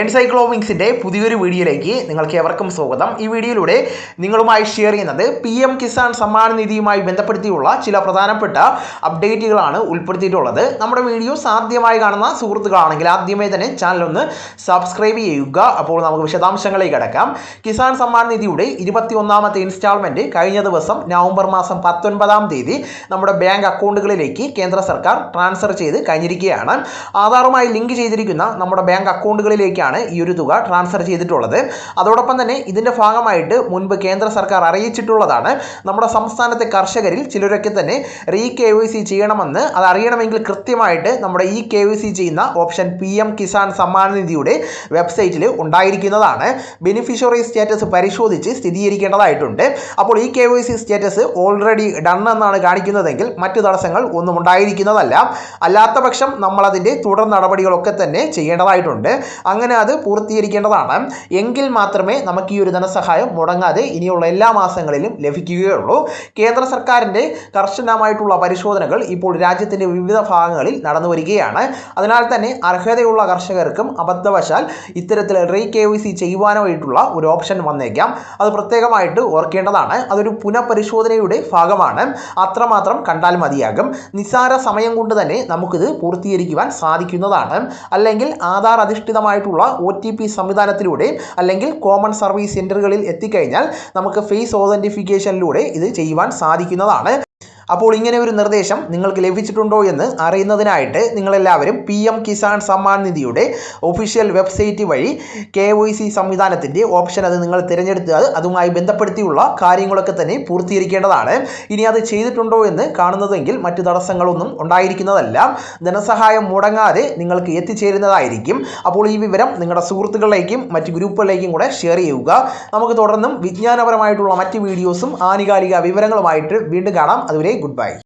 എൻസൈക്ലോമിക്സിന്റെ പുതിയൊരു വീഡിയോയിലേക്ക് നിങ്ങൾക്ക് എവർക്കും സ്വാഗതം. ഈ വീഡിയോയിലൂടെ നിങ്ങളുമായി ഷെയർ ചെയ്യുന്നത് പി എം കിസാൻ സമ്മാൻ നിധിയുമായി ബന്ധപ്പെടുത്തിയുള്ള ചില പ്രധാനപ്പെട്ട അപ്ഡേറ്റുകളാണ് ഉൾപ്പെടുത്തിയിട്ടുള്ളത്. നമ്മുടെ വീഡിയോ സാധ്യമായി കാണുന്ന സുഹൃത്തുക്കളാണെങ്കിൽ ആദ്യമേ തന്നെ ചാനൽ ഒന്ന് സബ്സ്ക്രൈബ് ചെയ്യുക. അപ്പോൾ നമുക്ക് വിശദാംശങ്ങളിലേക്ക് കിടക്കാം. കിസാൻ സമ്മാൻ നിധിയുടെ ഇരുപത്തിയൊന്നാമത്തെ ഇൻസ്റ്റാൾമെന്റ് കഴിഞ്ഞ ദിവസം നവംബർ മാസം പത്തൊൻപതാം തീയതി നമ്മുടെ ബാങ്ക് അക്കൗണ്ടുകളിലേക്ക് കേന്ദ്ര സർക്കാർ ട്രാൻസ്ഫർ ചെയ്ത് കഴിഞ്ഞിരിക്കുകയാണ്. ആധാറുമായി ലിങ്ക് ചെയ്തിരിക്കുന്ന നമ്മുടെ ബാങ്ക് അക്കൗണ്ടുകളിലേക്കാണ് ഈ ഒരു തുക ട്രാൻസ്ഫർ ചെയ്തിട്ടുള്ളത്. അതോടൊപ്പം തന്നെ ഇതിന്റെ ഭാഗമായിട്ട് മുൻപ് കേന്ദ്ര സർക്കാർ അറിയിച്ചിട്ടുള്ളതാണ്. നമ്മുടെ സംസ്ഥാനത്തെ കർഷകരിൽ ചിലരൊക്കെ തന്നെ റീ കെ വൈ സി ചെയ്യണമെന്ന് അത് അറിയണമെങ്കിൽ കൃത്യമായിട്ട് നമ്മുടെ ഈ കെ വൈ സി ചെയ്യുന്ന option P M Kisan Samman നിധിയുടെ വെബ്സൈറ്റിൽ ഉണ്ടായിരിക്കുന്നതാണ്. ബെനിഫിഷ്യറി സ്റ്റാറ്റസ് പരിശോധിച്ച് സ്ഥിരീകരിക്കേണ്ടതായിട്ടുണ്ട്. അപ്പോൾ ഈ K Y C status already done എന്നാണ് കാണിക്കുന്നതെങ്കിൽ മറ്റു തടസ്സങ്ങൾ ഒന്നും ഉണ്ടായിരിക്കുന്നതല്ല. അല്ലാത്ത പക്ഷം നമ്മളതിന്റെ തുടർ നടപടികളൊക്കെ തന്നെ ചെയ്യേണ്ടതായിട്ടുണ്ട്. അങ്ങനെ അത് പൂർത്തീകരിക്കേണ്ടതാണ്. എങ്കിൽ മാത്രമേ നമുക്ക് ഈ ഒരു ധനസഹായം മുടങ്ങാതെ ഇനിയുള്ള എല്ലാ മാസങ്ങളിലും ലഭിക്കുകയുള്ളൂ. കേന്ദ്ര സർക്കാരിന്റെ കർശനമായിട്ടുള്ള പരിശോധനകൾ ഇപ്പോൾ രാജ്യത്തിന്റെ വിവിധ ഭാഗങ്ങളിൽ നടന്നു വരികയാണ്. അതിനാൽ തന്നെ അർഹതയുള്ള കർഷകർക്കും അബദ്ധവശാൽ ഇത്തരത്തിൽ റീ കെ വൈ സി ചെയ്യുവാനായിട്ടുള്ള ഒരു ഓപ്ഷൻ വന്നേക്കാം. അത് പ്രത്യേകമായിട്ട് ഓർക്കേണ്ടതാണ്. അതൊരു പുനഃപരിശോധനയുടെ ഭാഗമാണ്. അത്രമാത്രം കണ്ടാൽ മതിയാകും. നിസ്സാര സമയം കൊണ്ട് തന്നെ നമുക്കിത് പൂർത്തീകരിക്കുവാൻ സാധിക്കുന്നതാണ്. അല്ലെങ്കിൽ ആധാർ അധിഷ്ഠിതമായിട്ടുള്ള ഒ ടി പി സംവിധാനത്തിലൂടെ അല്ലെങ്കിൽ കോമൺ സർവീസ് സെന്ററുകളിൽ എത്തിക്കഴിഞ്ഞാൽ നമുക്ക് ഫേസ് ഓതന്റിഫിക്കേഷനിലൂടെ ഇത് ചെയ്യുവാൻ സാധിക്കുന്നതാണ്. അപ്പോൾ ഇങ്ങനെ ഒരു നിർദ്ദേശം നിങ്ങൾക്ക് ലഭിച്ചിട്ടുണ്ടോ എന്ന് അറിയുന്നതിനായിട്ട് നിങ്ങളെല്ലാവരും പി എം കിസാൻ സമ്മാൻ നിധിയുടെ ഒഫീഷ്യൽ വെബ്സൈറ്റ് വഴി കെ വൈ സി സംവിധാനത്തിന്റെ ഓപ്ഷൻ അത് നിങ്ങൾ തിരഞ്ഞെടുത്ത് അതുമായി ബന്ധപ്പെടുത്തിയുള്ള കാര്യങ്ങളൊക്കെ തന്നെ പൂർത്തീകരിക്കേണ്ടതാണ്. ഇനി അത് ചെയ്തിട്ടുണ്ടോ എന്ന് കാണുന്നതെങ്കിൽ മറ്റു തടസ്സങ്ങളൊന്നും ഉണ്ടായിരിക്കുന്നതല്ല. ധനസഹായം മുടങ്ങാതെ നിങ്ങൾക്ക് എത്തിച്ചേരുന്നതായിരിക്കും. അപ്പോൾ ഈ വിവരം നിങ്ങളുടെ സുഹൃത്തുക്കളിലേക്കും മറ്റ് ഗ്രൂപ്പുകളിലേക്കും കൂടെ ഷെയർ ചെയ്യുക. നമുക്ക് തുടർന്നും വിജ്ഞാനപരമായിട്ടുള്ള മറ്റ് വീഡിയോസും ആനുകാലിക വിവരങ്ങളുമായിട്ട് വീണ്ടും കാണാം. അതുവരെ goodbye.